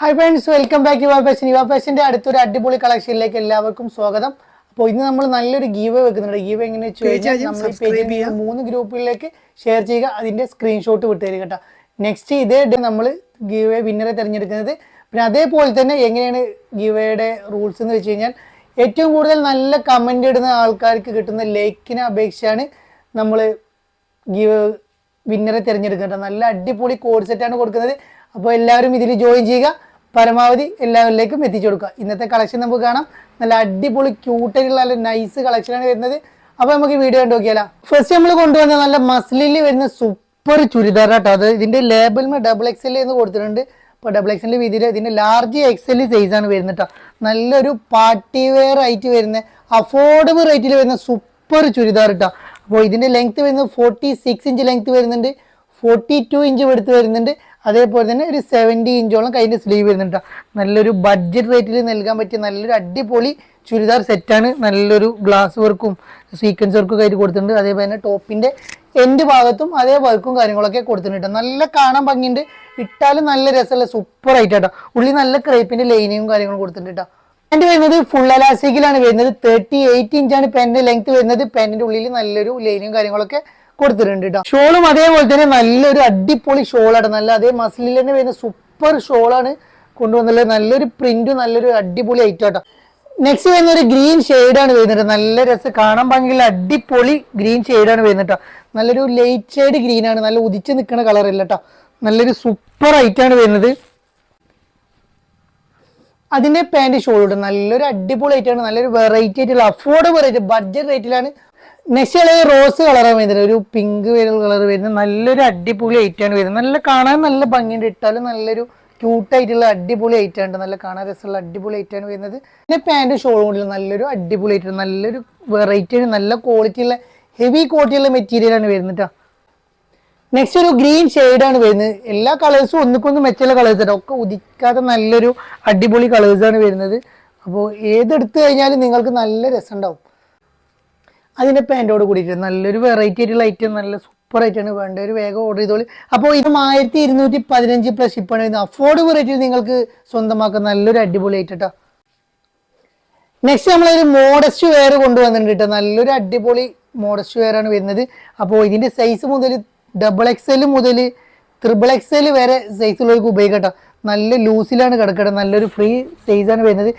Hi friends welcome back Yuva fashion Yuva ഫാഷന്റെ അടുത്തൊരു അടിപൊളി കളക്ഷനിലേക്ക് എല്ലാവർക്കും സ്വാഗതം. അപ്പോൾ ഇന്ന് നമ്മൾ നല്ലൊരു ഗീവ് വെക്കുന്നുണ്ട്. ഗീവ് എങ്ങനെ നമ്മൾ മൂന്ന് ഗ്രൂപ്പുകളിലേക്ക് ഷെയർ ചെയ്യുക. അതിന്റെ സ്ക്രീൻഷോട്ട് വിട്ടു തരിക കേട്ടോ. നെക്സ്റ്റ് ഇതേ ഡേ നമ്മൾ ഗീവ് വിന്നറെ തിരഞ്ഞെടുക്കുന്നത്. പിന്നെ അതേപോലെ തന്നെ എങ്ങനെയാണ് ഗീവയുടെ റൂൾസ് എന്ന് വെച്ച് കഴിഞ്ഞാൽ ഏറ്റവും കൂടുതൽ നല്ല കമന്റ് ഇടുന്ന ആൾക്കാർക്ക് കിട്ടുന്ന ലൈക്കിനെ അപേക്ഷയാണ് നമ്മൾ ഗീവ് വിന്നറെ തിരഞ്ഞെടുക്കുന്നത് നല്ല അടിപൊളി കോഡ് സെറ്റാണ് കൊടുക്കുന്നത്. അപ്പോൾ എല്ലാവരും ഇതിൽ ജോയിൻ ചെയ്യുക. പരമാവധി എല്ലാവരിലേക്കും എത്തിച്ചു കൊടുക്കുക. ഇന്നത്തെ കളക്ഷൻ നമുക്ക് കാണാം. നല്ല അടിപൊളി ക്യൂട്ടായിട്ടുള്ള നല്ല നൈസ് കളക്ഷനാണ് വരുന്നത്. അപ്പോൾ നമുക്ക് വീഡിയോ കണ്ടു നോക്കിയാലോ. ഫസ്റ്റ് നമ്മൾ കൊണ്ടുവന്ന നല്ല മസ്ലിനിൽ വരുന്ന സൂപ്പർ ചുരിദാർ കേട്ടോ അത്. ഇതിന്റെ ലേബലിന് ഡബിൾ എക്സ് എൽ എന്ന് കൊടുത്തിട്ടുണ്ട്. ഇപ്പോൾ ഡബിൾ എക്സ് എൽ വീതിയിൽ ഇതിന്റെ ലാർജ് എക്സ് എൽ ആണ് വരുന്നത് കേട്ടോ. നല്ലൊരു പാർട്ടി വെയർ ആയിട്ട് വരുന്ന അഫോർഡബിൾ റേറ്റിൽ വരുന്ന സൂപ്പർ ചുരിദാർ കേട്ടോ. അപ്പോൾ ഇതിന്റെ ലെങ്ത് വരുന്നത് ഫോർട്ടി സിക്സ് ഇഞ്ച് ലെങ്ത് വരുന്നുണ്ട്. ഫോർട്ടി ടു ഇഞ്ച് എടുത്ത് വരുന്നുണ്ട്. അതേപോലെ തന്നെ ഒരു സെവന്റി ഇഞ്ചോളം കയ്യിന്റെ സ്ലീവ് വരുന്നുണ്ട് നല്ലൊരു ബഡ്ജറ്റ് റേറ്റിൽ നൽകാൻ പറ്റിയ നല്ലൊരു അടിപൊളി ചുരിദാർ സെറ്റാണ് നല്ലൊരു ഗ്ലാസ് വർക്കും സീക്വൻസ് വർക്കും ആയിട്ട് കൊടുത്തിട്ടുണ്ട്. അതേപോലെ തന്നെ ടോപ്പിന്റെ എന്റെ ഭാഗത്തും അതേ വർക്കും കാര്യങ്ങളൊക്കെ കൊടുത്തിട്ടുണ്ട് നല്ല കാണാൻ ഭംഗിയുണ്ട്. ഇട്ടാലും നല്ല രസമല്ല സൂപ്പർ ആയിട്ട് കേട്ടോ ഉള്ളി നല്ല ക്രേപ്പിന്റെ ലൈനിങ്ങും കാര്യങ്ങളും കൊടുത്തിട്ടുണ്ട് പെന്റ് വരുന്നത് ഫുൾ അലാസ്റ്റിക്കിലാണ് വരുന്നത്. തേർട്ടി എയ്റ്റ് ഇഞ്ചാണ് പെന്റെ ലെങ്ത് വരുന്നത്. പാന്റിന്റെ ഉള്ളിൽ നല്ലൊരു ലൈനും കാര്യങ്ങളൊക്കെ കൊടുത്തിട്ടുണ്ട് കേട്ടോ ഷോളും അതേപോലെ തന്നെ നല്ലൊരു അടിപൊളി ഷോളാണ് നല്ല അതേ മസിലിൽ തന്നെ വരുന്ന സൂപ്പർ ഷോളാണ് കൊണ്ടുവന്നുള്ളത് നല്ലൊരു പ്രിന്റും നല്ലൊരു അടിപൊളി ഐറ്റം കേട്ടോ നെക്സ്റ്റ് വരുന്ന ഒരു ഗ്രീൻ ഷെയ്ഡാണ് വരുന്നത് നല്ല രസം കാണാൻ ഭംഗിയുള്ള അടിപൊളി ഗ്രീൻ ഷെയ്ഡാണ് വരുന്നത് കേട്ടോ നല്ലൊരു ലൈറ്റ് ഷെയ്ഡ് ഗ്രീൻ ആണ്. നല്ല ഉദിച്ച് നിൽക്കുന്ന കളർ അല്ല കേട്ടോ നല്ലൊരു സൂപ്പർ ആണ് വരുന്നത്. അതിന്റെ പാന്റ് ഷോൾഡ് നല്ലൊരു അടിപൊളി ആയിട്ടാണ് നല്ലൊരു വെറൈറ്റി ആയിട്ടുള്ള അഫോർഡബിൾ റേറ്റ് ബഡ്ജറ്റ് റേറ്റിലാണ് നെക്സ്റ്റ് റോസ് കളറാണ് വരുന്നത്. ഒരു പിങ്ക് കളർ വരുന്നത്. നല്ലൊരു അടിപൊളി ഐറ്റാണ് വരുന്നത്. നല്ല കാണാൻ നല്ല ഭംഗിയുണ്ട്. ഇട്ടാലും നല്ലൊരു ക്യൂട്ടായിട്ടുള്ള അടിപൊളി ഐറ്റാണ് നല്ല കാണാൻ രസമുള്ള അടിപൊളി ഐറ്റാണ് വരുന്നത്. പിന്നെ പാന്റ് ഷോൾഡിൽ നല്ലൊരു അടിപൊളി ആയിട്ട് നല്ലൊരു വെറൈറ്റി നല്ല ക്വാളിറ്റി ഉള്ള ഹെവി ക്വാളിറ്റി ഉള്ള മെറ്റീരിയലാണ് വരുന്നത് ട്ടോ. നെക്സ്റ്റ് ഒരു ഗ്രീൻ ആണ് വരുന്നത്. എല്ലാ കളേഴ്സും ഒന്നിക്കൊന്നും മെച്ചുള്ള കളേഴ്സ് ആണ് ഒക്കെ ഉദിക്കാത്ത നല്ലൊരു അടിപൊളി കളേഴ്സ് ആണ് വരുന്നത്. അപ്പോൾ ഏതെടുത്തു കഴിഞ്ഞാലും നിങ്ങൾക്ക് നല്ല രസം ഉണ്ടാവും അതിന്റെ പാന്റോട് കൂടിയിട്ട് നല്ലൊരു വെറൈറ്റി ആയിട്ടുള്ള ഐറ്റം നല്ല സൂപ്പർ ആയിട്ടാണ് വേണ്ട ഒരു വേഗം ഓർഡർ ചെയ്തോളി. അപ്പോൾ ഇത് ആയിരത്തി ഇരുന്നൂറ്റി പതിനഞ്ച് പ്ലസ് ഷിപ്പാണ് വരുന്നത് അഫോർഡബിൾ റേറ്റിൽ നിങ്ങൾക്ക് സ്വന്തമാക്കാൻ നല്ലൊരു അടിപൊളി ആയിട്ട് ട്ടോ. നെക്സ്റ്റ് നമ്മളൊരു മോഡസ്റ്റ് വെയർ കൊണ്ടുവന്നിട്ടുണ്ട് കേട്ടോ നല്ലൊരു അടിപൊളി മോഡസ്റ്റ് വെയർ ആണ് വരുന്നത്. അപ്പോൾ ഇതിന്റെ സൈസ് മുതൽ ഡബിൾ എക്സ് എൽ മുതൽ ത്രിബിൾ എക്സ് എൽ വരെ സൈസുള്ളവർക്ക് ഉപയോഗിക്കട്ടോ. നല്ല ലൂസിലാണ് കിടക്കട്ടെ നല്ലൊരു ഫ്രീ സൈസാണ് വരുന്നത്.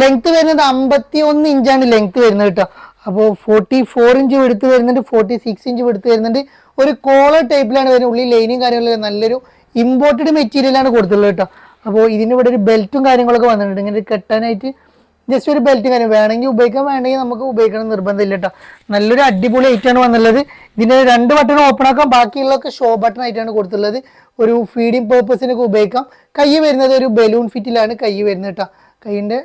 ലെങ്ത് വരുന്നത് അമ്പത്തി ഒന്ന് ഇഞ്ചാണ് ലെങ്ത് വരുന്നത് കേട്ടോ. അപ്പോൾ ഫോർട്ടി ഫോർ ഇഞ്ച് എടുത്ത് വരുന്നുണ്ട് ഫോർട്ടി സിക്സ് ഇഞ്ച് എടുത്ത് വരുന്നുണ്ട്. ഒരു കോളർ ടൈപ്പിലാണ് വരുന്നത്. ഉള്ളിൽ ലൈനും കാര്യങ്ങളും നല്ലൊരു ഇമ്പോർട്ടഡ് മെറ്റീരിയലാണ് കൊടുത്തുള്ളത് കേട്ടോ. അപ്പോൾ ഇതിന്റെ ഇവിടെ ഒരു ബെൽറ്റും കാര്യങ്ങളൊക്കെ വന്നിട്ടുണ്ട്. ഇങ്ങനെ കെട്ടാനായിട്ട് ജസ്റ്റ് ഒരു ബെൽറ്റ് കാര്യം വേണമെങ്കിൽ ഉപയോഗിക്കാൻ വേണമെങ്കിൽ നമുക്ക് ഉപയോഗിക്കണം നിർബന്ധമില്ല കേട്ടോ. നല്ലൊരു അടിപൊളി ഐറ്റാണ് വന്നുള്ളത് ഇതിന് രണ്ട് ബട്ടൺ ഓപ്പൺ ആക്കാം ബാക്കിയുള്ളതൊക്കെ ഷോ ബട്ടൺ ആയിട്ടാണ് കൊടുത്തുള്ളത് ഒരു ഫീഡിങ് പേർപ്പസിനൊക്കെ ഉപയോഗിക്കാം. കൈ വരുന്നത് ഒരു ബലൂൺ ഫിറ്റിലാണ് കൈ വരുന്നത് കേട്ടോ. കൈയിന്റെ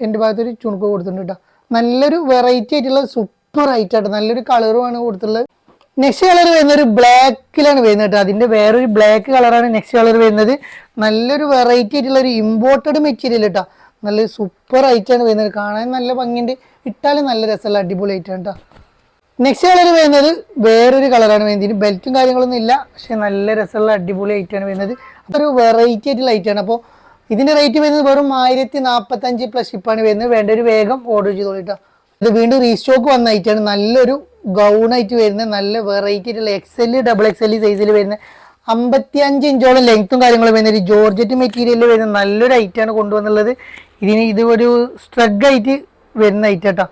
എന്റെ ഭാഗത്തൊരു ചുണുക്ക് കൊടുത്തിട്ടുണ്ട് കേട്ടോ. നല്ലൊരു വെറൈറ്റി ആയിട്ടുള്ള സൂപ്പർ ഐറ്റാണ് നല്ലൊരു കളറുമാണ് കൊടുത്തിട്ടുള്ളത്. നെക്സ്റ്റ് കളർ വരുന്നത് ഒരു ബ്ലാക്കിലാണ് വരുന്നത് കേട്ടോ. അതിന്റെ വേറൊരു ബ്ലാക്ക് കളറാണ് നെക്സ്റ്റ് കളർ വരുന്നത്. നല്ലൊരു വെറൈറ്റി ആയിട്ടുള്ള ഒരു ഇമ്പോർട്ടഡ് മെറ്റീരിയൽ കേട്ടോ. നല്ല സൂപ്പർ ഐറ്റാണ് വരുന്നത്. കാണാൻ നല്ല ഭംഗിയുണ്ട്. ഇട്ടാലും നല്ല രസമുള്ള അടിപൊളി ഐറ്റാണ് കേട്ടോ നെക്സ്റ്റ് കളർ വരുന്നത് വേറൊരു കളറാണ് വരുന്നത്. ഇതിന് ബെൽറ്റും കാര്യങ്ങളൊന്നും ഇല്ല. പക്ഷെ നല്ല രസമുള്ള അടിപൊളി ഐറ്റാണ് വരുന്നത്. അതൊരു വെറൈറ്റി ആയിട്ടുള്ള ഐറ്റാണ് അപ്പോൾ ഇതിന്റെ റേറ്റ് വരുന്നത് വെറും ആയിരത്തി നാൽപ്പത്തഞ്ച് പ്ലസ് ഷിപ്പാണ് വരുന്നത്. വേണ്ട ഒരു വേഗം ഓർഡർ ചെയ്തോളിട്ടോ ഇത് വീണ്ടും റീസ്റ്റോക്ക് വന്ന ഐറ്റാണ് നല്ലൊരു ഗൗൺ ആയിട്ട് വരുന്നത്. നല്ല വെറൈറ്റി ആയിട്ടുള്ള X L double X L സൈസിൽ വരുന്ന അമ്പത്തി അഞ്ച് ഇഞ്ചോളം ലെങ്ത്തും കാര്യങ്ങളും വരുന്ന ഒരു ജോർജറ്റ് മെറ്റീരിയലിൽ വരുന്ന നല്ലൊരു ഐറ്റാണ് കൊണ്ടുവന്നുള്ളത്. ഇതിന് ഇത് ഒരു സ്ട്രഗ് ആയിട്ട് വരുന്ന ഐറ്റം കേട്ടോ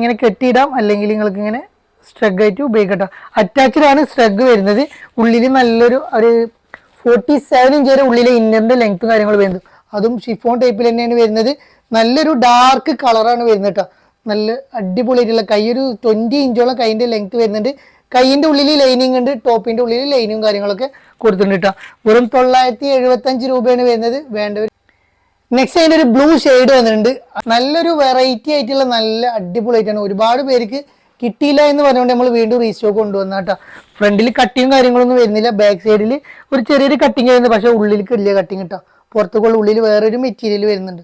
ഇങ്ങനെ കെട്ടിയിടാം അല്ലെങ്കിൽ നിങ്ങൾക്ക് ഇങ്ങനെ സ്ട്രഗ് ആയിട്ട് അറ്റാച്ച്ഡ് ആണ് സ്ട്രഗ് വരുന്നത്. ഉള്ളിൽ നല്ലൊരു ഒരു ഫോർട്ടി സെവൻ ഇഞ്ച് വരെ ഉള്ളിലെ ഇന്നറിന്റെ ലെങ്ത്തും കാര്യങ്ങളും വരുന്നത്. അതും ഷിഫോൺ ടൈപ്പിൽ തന്നെയാണ് വരുന്നത്. നല്ലൊരു ഡാർക്ക് കളറാണ് വരുന്നത് കേട്ടോ നല്ല അടിപൊളിയായിട്ടുള്ള കൈ ഒരു ട്വന്റി ഇഞ്ചോളം കൈയിന്റെ ലെങ്ത് വരുന്നുണ്ട്. കൈയിന്റെ ഉള്ളിൽ ലൈനിങ് ഉണ്ട് ടോപ്പിന്റെ ഉള്ളിൽ ലൈനിങ്ങും കാര്യങ്ങളൊക്കെ കൊടുത്തിട്ടുണ്ട് കേട്ടോ വെറും തൊള്ളായിരത്തി എഴുപത്തി അഞ്ച് രൂപയാണ് വരുന്നത്. വേണ്ടവർ നെക്സ്റ്റ് അതിന്റെ ഒരു ബ്ലൂ ഷെയ്ഡ് വന്നിട്ടുണ്ട്. നല്ലൊരു വെറൈറ്റി ആയിട്ടുള്ള നല്ല അടിപൊളിയായിട്ടാണ് ഒരുപാട് പേർക്ക് കിട്ടിയില്ല എന്ന് പറഞ്ഞുകൊണ്ട് നമ്മൾ വീണ്ടും റീസ്റ്റോക്ക് കൊണ്ടുവന്ന കേട്ടോ ഫ്രണ്ടിൽ കട്ടിങ്ങും കാര്യങ്ങളൊന്നും വരുന്നില്ല. ബാക്ക് സൈഡിൽ ഒരു ചെറിയൊരു കട്ടിങ് വരുന്നത് പക്ഷേ ഉള്ളിലേക്ക് ഇല്ല കട്ടിങ് കേട്ടോ പുറത്തുക്കുള്ള ഉള്ളിൽ വേറൊരു മെറ്റീരിയൽ വരുന്നുണ്ട്.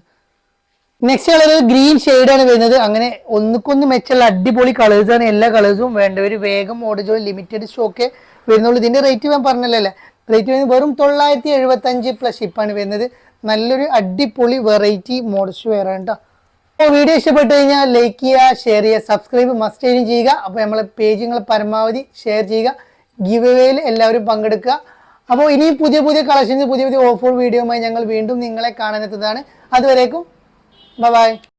നെക്സ്റ്റ് കളർ ഗ്രീൻ ആണ് വരുന്നത്. അങ്ങനെ ഒന്നുക്കൊന്ന് മെച്ചുള്ള അടിപൊളി കളേഴ്സ് ആണ്. എല്ലാ കളേഴ്സും വേണ്ടവർ വേഗം ഓർഡർ ലിമിറ്റഡ് സ്റ്റോക്ക് വരുന്നുള്ളൂ. ഇതിന്റെ റേറ്റ് ഞാൻ പറഞ്ഞല്ലേ റേറ്റ് വരുന്നത് വെറും തൊള്ളായിരത്തി എഴുപത്തി അഞ്ച് പ്ലസ് ഷിപ്പാണ് വരുന്നത്. നല്ലൊരു അടിപൊളി വെറൈറ്റി ആണ് കേട്ടോ അപ്പോൾ വീഡിയോ ഇഷ്ടപ്പെട്ടു കഴിഞ്ഞാൽ ലൈക്ക് ചെയ്യുക ഷെയർ ചെയ്യുക സബ്സ്ക്രൈബ് മസ്റ്റ് ചെയ്യുക. അപ്പോൾ നമ്മളെ പേജ് നിങ്ങൾ പരമാവധി ഷെയർ ചെയ്യുക. ഗിവ് അവേയിൽ എല്ലാവരും പങ്കെടുക്കുക. അപ്പോൾ ഇനി പുതിയ പുതിയ കളക്ഷൻസ് പുതിയ പുതിയ ഓഫർ വീഡിയോയുമായി ഞങ്ങൾ വീണ്ടും നിങ്ങളെ കാണാനെത്തുന്നതാണ് അതുവരേക്കും Bye bye.